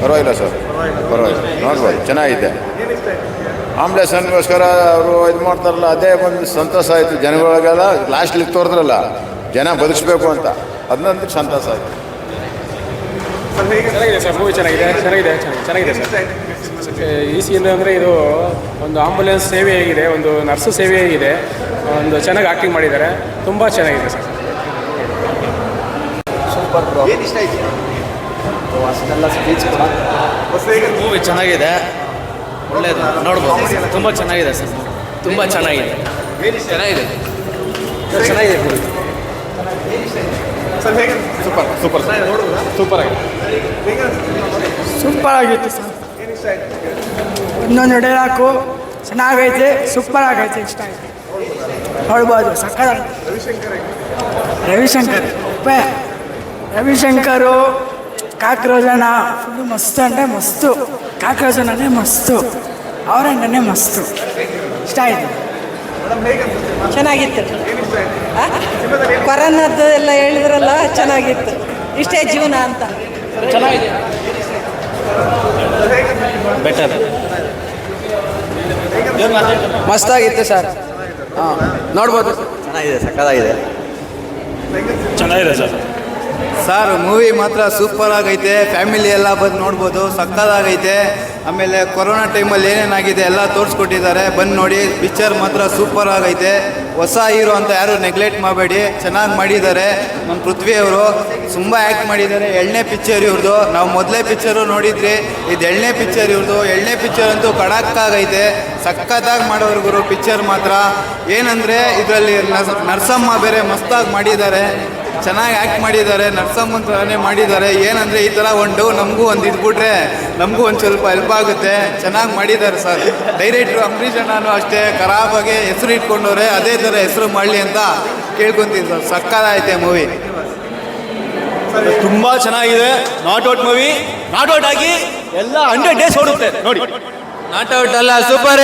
ಪರವಾಗಿಲ್ಲ ಸರ್. ಪರವಾಗಿಲ್ಲ. ನೋಡ್ಬೋದು. ಚೆನ್ನಾಗಿದೆ. ಆಂಬ್ಲೆನ್ಸ್ಗೋಸ್ಕರ ಅವರು ಇದು ಮಾಡ್ತಾರಲ್ಲ ಅದೇ ಒಂದು ಸಂತೋಷ ಆಯಿತು ಜನಗಳಿಗೆಲ್ಲ. ಲಾಸ್ಟ್ಲಿ ತೋರಿದ್ರಲ್ಲ ಜನ ಬದುಕಿಸ್ಬೇಕು ಅಂತ. ಅದನ್ನಂತೂ ಸಂತೋಷ ಆಯಿತು. ಚೆನ್ನಾಗಿದೆ ಸರ್ ಮೂವಿ ಚೆನ್ನಾಗಿದೆ ಚೆನ್ನಾಗಿದೆ ಚೆನ್ನಾಗಿದೆ ಸರ್. ಈ ಸೀನ್ ಅಂದರೆ ಇದು ಒಂದು ಆಂಬುಲೆನ್ಸ್ ಸೇವೆ ಆಗಿದೆ ಒಂದು ನರ್ಸ್ ಸೇವೆ ಆಗಿದೆ ಒಂದು ಚೆನ್ನಾಗಿ ಆ್ಯಕ್ಟಿಂಗ್ ಮಾಡಿದ್ದಾರೆ ತುಂಬ ಚೆನ್ನಾಗಿದೆ ಸರ್. ಮೂವಿ ಚೆನ್ನಾಗಿದೆ. ಒಳ್ಳೇದು. ನೋಡ್ಬೋದು. ತುಂಬ ಚೆನ್ನಾಗಿದೆ ಸರ್. ತುಂಬ ಚೆನ್ನಾಗಿದೆ. ಚೆನ್ನಾಗಿದೆ. ಚೆನ್ನಾಗಿದೆ ಮೂವಿ ಸೂಪರ್ ಸೂಪರ್ ಸೂಪರ್ ಆಗಿದೆ. ಸೂಪರ್ ಆಗಿತ್ತು ಸರ್. ಒಂದೊಂದು ಹಾಕು ಚೆನ್ನಾಗೈತೆ ಸೂಪರ್ ಆಗೈತೆ ಇಷ್ಟ ಆಯ್ತು. ನೋಡ್ಬೋದು ಸಕ್ಕ ರವಿಶಂಕರ್ ರವಿಶಂಕರ್ ಉಪ್ಪೆ. ರವಿಶಂಕರು ಕಾಕ್ರೋಜನ ಫುಲ್ಲು ಮಸ್ತ್ ಅಂದರೆ ಮಸ್ತು. ಕಾಕ್ರೋಜನ ಅಂದರೆ ಮಸ್ತು. ಅವರಣ್ಣನೇ ಮಸ್ತು. ಇಷ್ಟ ಆಯಿತು? ಚೆನ್ನಾಗಿತ್ತು? ಕೊರೋನಾದ್ದು ಎಲ್ಲ ಹೇಳಿದ್ರಲ್ಲ ಚೆನ್ನಾಗಿತ್ತು. ಇಷ್ಟೇ ಜೀವನ ಅಂತ. ಚೆನ್ನಾಗಿದೆ. ಬೆಟರ್ ಮಸ್ತಾಗಿತ್ತು ಸರ್ ಹಾಂ ನೋಡ್ಬೋದು. ಚೆನ್ನಾಗಿದೆ ಸಕ್ಕದಾಗಿದೆ ಚೆನ್ನಾಗಿದೆ ಸರ್ ಸರ್ ಮೂವಿ ಮಾತ್ರ ಸೂಪರ್ ಆಗೈತೆ ಫ್ಯಾಮಿಲಿ ಎಲ್ಲ ಬಂದು ನೋಡ್ಬೋದು ಸಕ್ಕದಾಗೈತೆ ಆಮೇಲೆ ಕೊರೋನಾ ಟೈಮಲ್ಲಿ ಏನೇನಾಗಿದೆ ಎಲ್ಲ ತೋರಿಸ್ಕೊಟ್ಟಿದ್ದಾರೆ. ಬಂದು ನೋಡಿ ಪಿಕ್ಚರ್ ಮಾತ್ರ ಸೂಪರ್ ಆಗೈತೆ. ಹೊಸ ಹೀರೋ ಅಂತ ಯಾರು ನೆಗ್ಲೆಕ್ಟ್ ಮಾಡಬೇಡಿ, ಚೆನ್ನಾಗಿ ಮಾಡಿದ್ದಾರೆ. ನಮ್ಮ ಪೃಥ್ವಿ ಅವರು ತುಂಬ ಆ್ಯಕ್ಟ್ ಮಾಡಿದ್ದಾರೆ. ಎಳ್ನೇ ಪಿಕ್ಚರ್ ಇವ್ರದ್ದು ನಾವು ಮೊದಲೇ ಪಿಕ್ಚರು ನೋಡಿದ್ರಿ, ಇದು ಎಳ್ನೇ ಪಿಕ್ಚರ್ ಇವ್ರದ್ದು ಎಳ್ನೇ ಪಿಕ್ಚರ್ ಅಂತೂ ಕಡಕ್ಕಾಗೈತೆ ಸಖತ್ತಾಗಿ ಮಾಡೋರು ಗುರು ಪಿಕ್ಚರ್ ಮಾತ್ರ. ಏನಂದರೆ ಇದರಲ್ಲಿ ನರ್ಸಮ್ಮ ಬೇರೆ ಮಸ್ತಾಗಿ ಮಾಡಿದ್ದಾರೆ. ಚೆನ್ನಾಗಿ ಆ್ಯಕ್ಟ್ ಮಾಡಿದ್ದಾರೆ ನರ್ಸಮ್ಮನ ಥರನೇ ಮಾಡಿದ್ದಾರೆ. ಏನಂದರೆ ಈ ಥರ ಒಂದು ನಮಗೂ ಒಂದು ಇದ್ಬಿಟ್ರೆ ನಮಗೂ ಒಂದು ಸ್ವಲ್ಪ ಹೆಲ್ಪ್ ಆಗುತ್ತೆ. ಚೆನ್ನಾಗಿ ಮಾಡಿದ್ದಾರೆ ಸರ್ ಡೈರೆಕ್ಟ್ರು ಅಂಬರೀಷ್ ಅಣ್ಣನೂ ಅಷ್ಟೇ ಖರಾಬಾಗಿ ಹೆಸರು ಇಟ್ಕೊಂಡವ್ರೆ ಅದೇ ಥರ ಹೆಸರು ಮಾಡಲಿ ಅಂತ ಕೇಳ್ಕೊತೀನಿ ಸರ್ ಸಕ್ಕದಾಯ್ತೆ ಮೂವಿ ತುಂಬ ಚೆನ್ನಾಗಿದೆ. Not out movie not out ಆಗಿ ಎಲ್ಲ ಹಂಡ್ರೆಡ್ ಡೇಸ್ ಓಡುತ್ತೆ. ನೋಡಿ. ನಾಟ್ ಔಟ್ ಅಲ್ಲ ಸೂಪರ್